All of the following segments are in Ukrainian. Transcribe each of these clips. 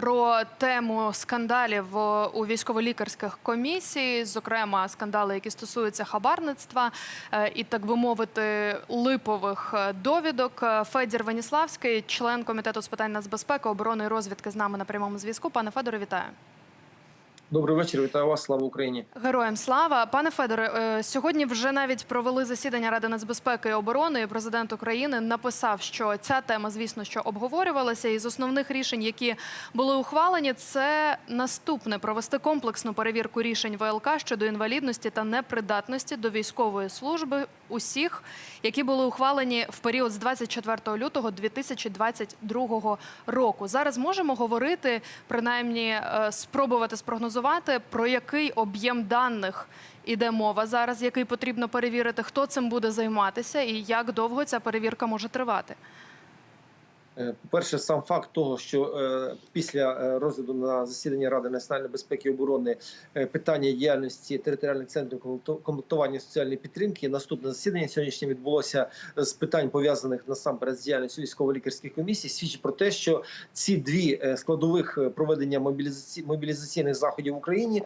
про тему скандалів е, у військово-лікарських комісій, зокрема скандали, які стосуються хабарництва е, і, так би мовити, липових е, довідок. Федір Веніславський, член комітету з питань нацбезпеки, оборони і розвідки, з нами на прямому зв'язку. Пане Федоре, вітаю. Добрий вечір, вітаю вас, слава Україні. Героям слава, пане Федоре. е, Сьогодні вже навіть провели засідання Ради нацбезпеки і оборони. Президент України написав, що ця тема, звісно, що обговорювалася. І з основних рішень, які були ухвалені, це наступне провести комплексну перевірку рішень ВЛК щодо інвалідності та непридатності до військової служби усіх, які були ухвалені в період з 24 лютого 2022 року. Зараз можемо говорити, принаймні е, спробувати спрогнозувати, про який об'єм даних іде мова зараз, який потрібно перевірити, хто цим буде займатися і як довго ця перевірка може тривати. Е, По-перше, сам факт того, що е, після е, розгляду на засіданні Ради національної безпеки і оборони питання діяльності територіальних центрів комплекту- комплектування соціальної підтримки, наступне засідання сьогоднішнє відбулося з питань пов'язаних насамперед з діяльністю військово-лікарських комісій, свідчить про те, що ці дві складових проведення мобілізаці... мобілізаційних заходів в Україні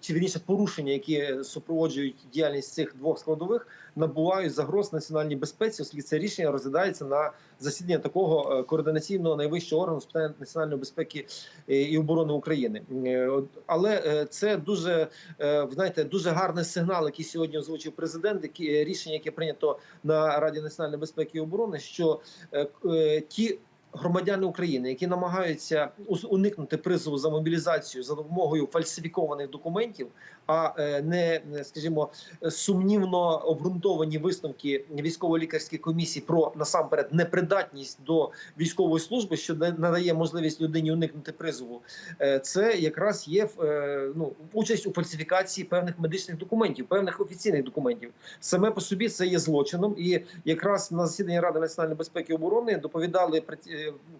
чи вірніше порушення, які супроводжують діяльність цих двох складових, набувають загроз національній безпеці, оскільки це рішення розглядається на засідання такого е, координаційного найвищого органу з питань національної безпеки е, і оборони України. Е, Але це дуже знаєте, дуже гарний сигнал, який сьогодні озвучив президент, які рішення, яке прийнято на Раді національної безпеки і оборони, що ті. Громадяни України, які намагаються уникнути призову за мобілізацію за допомогою фальсифікованих документів, а е, не скажімо сумнівно обґрунтовані висновки військово-лікарської комісії про насамперед непридатність до військової служби, що да- надає можливість людині уникнути призову. Е, Це якраз є е, ну участь у фальсифікації певних медичних документів, певних офіційних документів. Саме по собі це є злочином, і якраз на засіданні Ради національної безпеки і оборони доповідали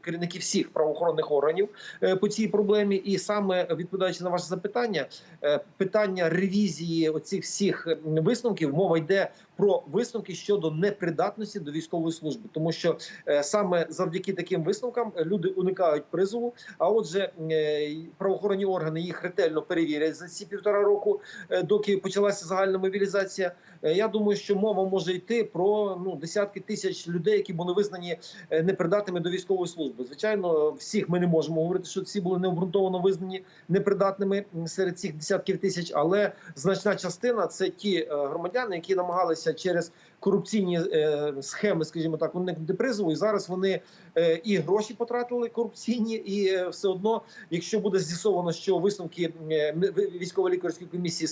керівники всіх правоохоронних органів е, по цій проблемі. І саме відповідаючи на ваше запитання, е, питання ревізії оцих всіх висновків мова йде про висновки щодо непридатності до військової служби, тому що е, саме завдяки таким висновкам е, люди уникають призову. А отже, е, правоохоронні органи їх ретельно перевірять за ці півтора року, доки почалася загальна мобілізація. Я думаю, що мова може йти про ну десятки тисяч людей, які були визнані непридатними до військової служби. Звичайно, всіх ми не можемо говорити, що всі були необґрунтовано визнані непридатними серед цих десятків тисяч, але значна частина це ті громадяни, які намагалися tiras корупційні е, схеми, скажімо так, уникнути призову, і зараз вони е, і гроші потратили корупційні, і е, все одно, якщо буде з'ясовано, що висновки військово-лікарської комісії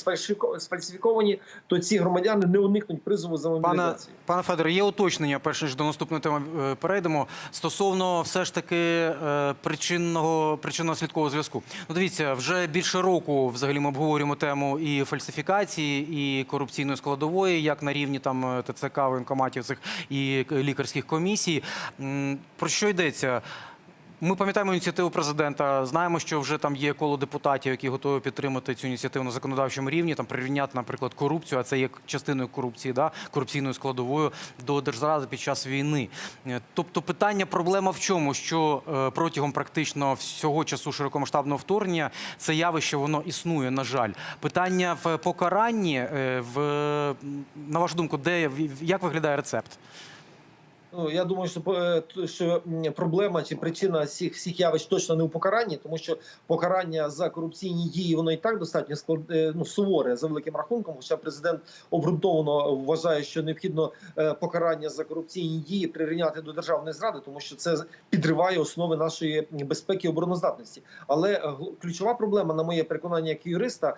сфальсифіковані, то ці громадяни не уникнуть призову за Пане, мобілізацію. пане Федоре, є уточнення, перш ніж до наступної теми перейдемо. Стосовно все ж таки причинного причинно-слідкового зв'язку. Ну, дивіться, вже більше року взагалі ми обговорюємо тему і фальсифікації, і корупційної складової, як на рівні там е, ТЦК, воєнкоматів цих і лікарських комісій. Про що йдеться? Ми пам'ятаємо ініціативу президента. Знаємо, що вже там є коло депутатів, які готові підтримати цю ініціативу на законодавчому рівні, там прирівняти, наприклад, корупцію, а це є частиною корупції, да, корупційною складовою до держзради під час війни. Е, Тобто, питання, проблема в чому? Що е, протягом практично всього часу широкомасштабного вторгнення це явище воно існує. На жаль, питання в покаранні е, в на вашу думку, де як виглядає рецепт? Ну я думаю, що е, що проблема чи причина всіх всіх явищ точно не у покаранні, тому що покарання за корупційні дії воно і так достатньо склад, е, ну, суворе за великим рахунком. Хоча президент обґрунтовано вважає, що необхідно е, покарання за корупційні дії прирівняти до державної зради, тому що це підриває основи нашої безпеки і обороноздатності. Але ключова проблема, на моє переконання, як юриста,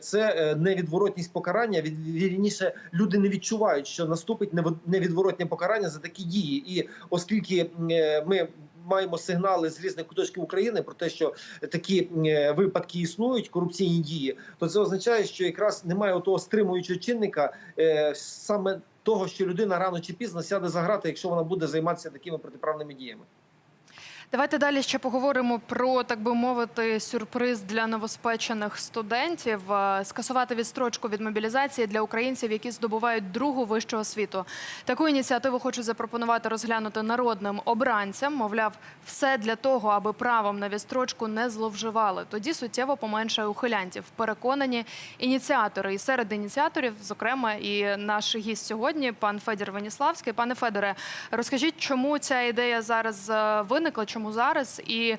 це невідворотність покарання. Від вірніше люди не відчувають, що наступить невідворотне покарання за такі дії. І оскільки е, ми маємо сигнали з різних куточків України про те, що такі е, випадки існують, корупційні дії, то це означає, що якраз немає того стримуючого чинника е, саме того, що людина рано чи пізно сяде за грати, якщо вона буде займатися такими протиправними діями. Давайте далі ще поговоримо про так би мовити сюрприз для новоспечених студентів. Е, Скасувати відстрочку від мобілізації для українців, які здобувають другу вищу освіту. Таку ініціативу хочуть запропонувати розглянути народним обранцям. Мовляв, все для того, аби правом на відстрочку не зловживали. Тоді суттєво поменшає ухилянтів. Переконані ініціатори. І серед ініціаторів, зокрема, і наш гість сьогодні, пан Федір Веніславський. Пане Федоре, розкажіть, чому ця ідея зараз е, виникла, чому зараз, і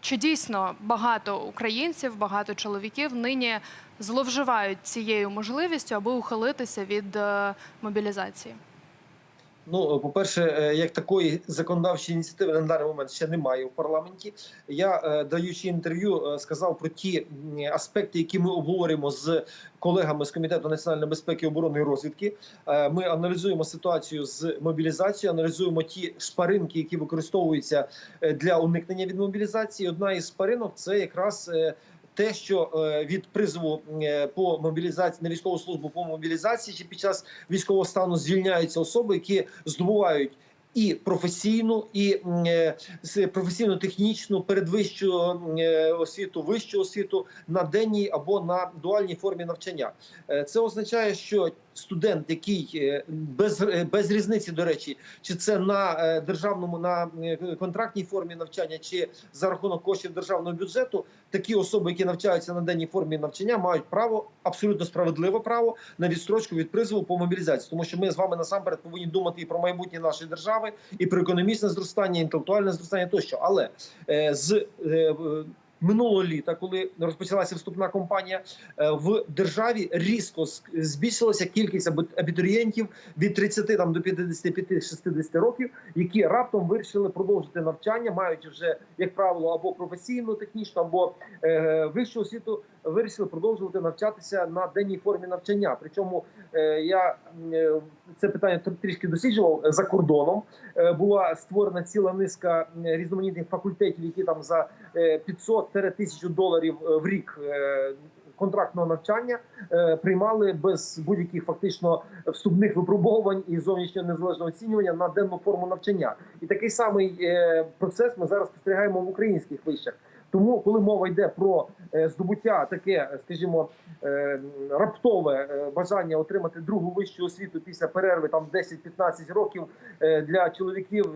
чи дійсно багато українців, багато чоловіків нині зловживають цією можливістю, аби ухилитися від е, мобілізації? Ну, по-перше, е, як такої законодавчої ініціативи на даний момент ще немає в парламенті. Я, е, даючи інтерв'ю, е, сказав про ті аспекти, які ми обговорюємо з колегами з комітету національної безпеки, оборони і розвідки. Е, Ми аналізуємо ситуацію з мобілізацією, аналізуємо ті шпаринки, які використовуються е, для уникнення від мобілізації. Одна із шпаринок це якраз. Те, що е, від призову е, по мобілізації на військову службу по мобілізації чи під час військового стану звільняються особи, які здобувають і професійну, і е, професійно-технічну передвищу е, освіту, вищу освіту на денній або на дуальній формі навчання. Е, Це означає, що студент, який без, без різниці, до речі, чи це на державному на контрактній формі навчання, чи за рахунок коштів державного бюджету, такі особи, які навчаються на денній формі навчання, мають право абсолютно справедливе право на відстрочку від призову по мобілізації, тому що ми з вами насамперед повинні думати і про майбутнє нашої держави, і про економічне зростання, інтелектуальне зростання тощо. Але е, з е, минулого літа, коли розпочалася вступна кампанія, е, в державі різко збільшилася кількість абі- абітурієнтів від 30 там до 55-60 років, які раптом вирішили продовжити навчання, мають вже як правило або професійну, технічну, або е, вищу освіту. Вирішили продовжувати навчатися на денній формі навчання. Причому е, я е, це питання тр- трішки досліджував е, за кордоном. Е, була створена ціла низка різноманітних факультетів, які там за е, 500-1000 доларів е, в рік. е, Контрактного навчання е, приймали без будь-яких фактично вступних випробувань і зовнішнього незалежного оцінювання на денну форму навчання. І такий самий процес ми зараз спостерігаємо в українських вишах. Тому, коли мова йде про здобуття таке, скажімо, раптове бажання отримати другу вищу освіту після перерви там 10-15 років для чоловіків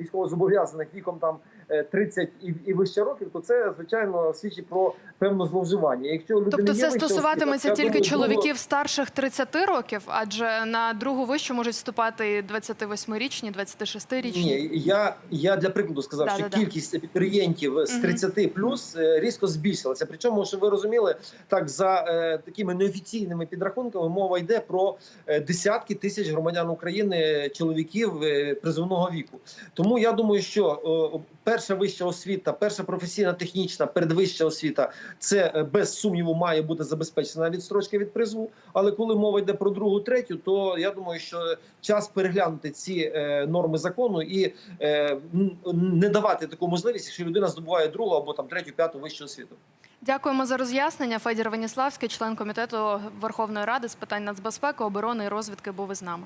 військовозобов'язаних віком там 30 і, і вище років, то це звичайно свідчить про певне зловживання. Якщо у людини Тобто це стосуватиметься освіта, тільки думаю, чоловіків старших 30 років, адже на другу вищу можуть вступати і 28-річні, 26-річні. Ні, я, я для прикладу сказав, що Да-да-да. кількість абітурієнтів з Мгм. 30 плюс е, різко збільшилася. Причому, щоб ви розуміли, так за е, такими неофіційними підрахунками мова йде про е, десятки тисяч громадян України, чоловіків е, призовного віку. Тому я думаю, що е, перша вища освіта, перша професійна технічна передвища освіта це е, без сумніву має бути забезпечена відстрочка від призову. Але коли мова йде про другу, третю, то я думаю, що час переглянути ці е, норми закону і е, не давати таку можливість, якщо людина здобуває другу або там третю, п'яту вищу освіту. Дякуємо за роз'яснення. Федір Веніславський, член комітету Верховної Ради з питань нацбезпеки, оборони і розвідки, був із нами.